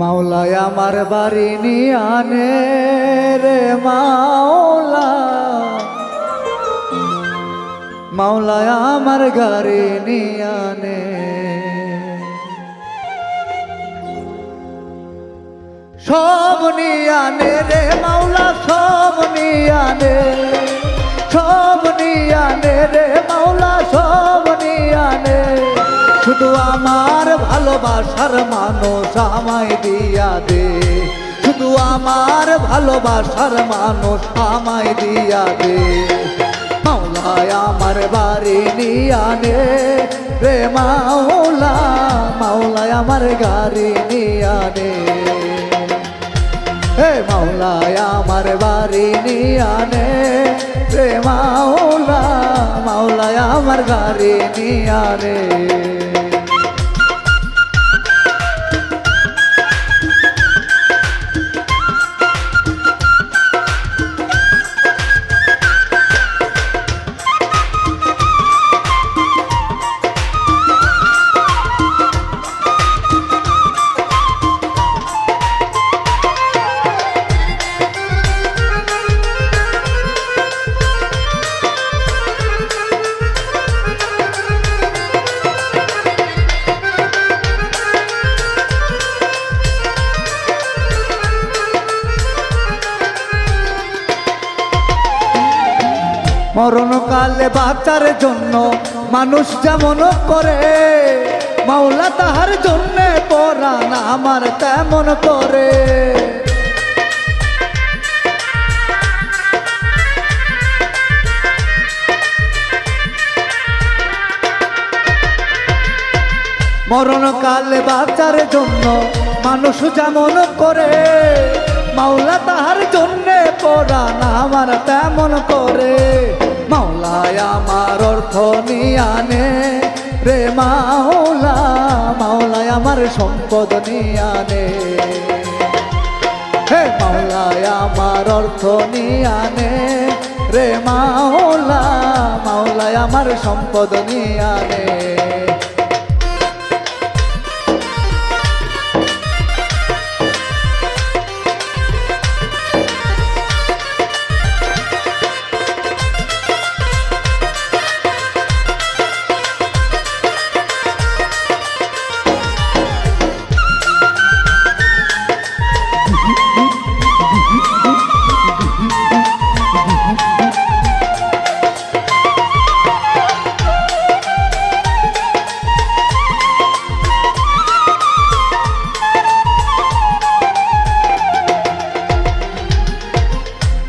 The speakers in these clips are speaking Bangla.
মাওলায় আমার বাড়ি নিয়ানে রে মাওলা মাওলায় আমার গাড়ি নিয়ানে সব নিয়ানে রে মাওলা, সব নিয়ানে সব নিয়ানে রে মাওলা। শুধু আমার ভালোবাসার মানুষ আমায় দিয়া দে। শুধু আমার ভালোবাসার মানুষ আমায় দিয়া দে। মাওলায় আমার বাড়ি নিয়ানে রে মাওলা, মাওলায় আমার গাড়ি নিয়ানে হে মাওলায় আমার বাড়ি নিয়ানে রে মাওলা, মাওলায় আমার গাড়ি নিয়ানে মরণকালে বাঁচার জন্য মানুষ যেমন করে, মাওলা তাহার জন্য পরাণ আমার তেমন করে। মরণকালে বাঁচার জন্য মানুষ যেমন করে, মাওলা তাহার জন্য পরাণ আমার তেমন করে। আমার অর্থ নিয়ানে রে মাওলা মাওলায় আমার সম্পদ নিয়ানে হে মাওলায় আমার অর্থ নিয়ানে রে মাওলা মাওলায় আমার সম্পদ নিয়ানে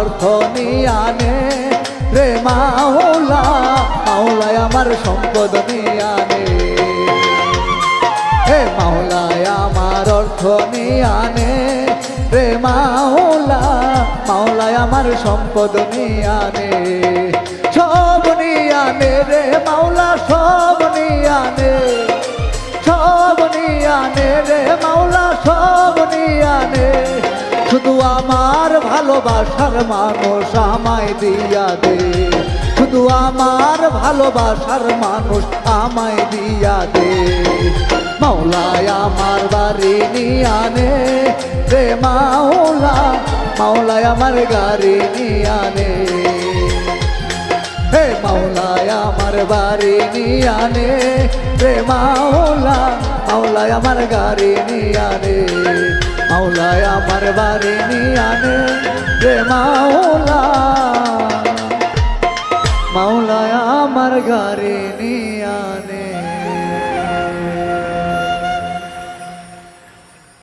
অর্থ নিয়ানে রে মাওলা মাওলায় আমার সম্পদ নিয়ানে হে মাওলায় আমার অর্থ নিয়ানে রে মাওলা মাওলায় আমার সম্পদ নিয়ানে সব নিয়ানে রে মাওলা, সব নিয়ানে সব নিয়ানে রে মাওলা, সব নিয়ানে শুধু আমার ভালোবাসার মানুষ আমায় দিয়া দে। শুধু আমার ভালোবাসার মানুষ আমায় দিয়া দে। মাওলায় আমার বাড়ি নিয়ানে রে মাওলা, মাওলায় আমার গাড়ি নিয়ানে হে মাওলায় আমার বাড়ি নিয়ানে রে মাওলা, মাওলায় আমার গাড়ি নিয়ানে মাওলায় আমার বাড়ি নিয়ে আনে রে মাওলা।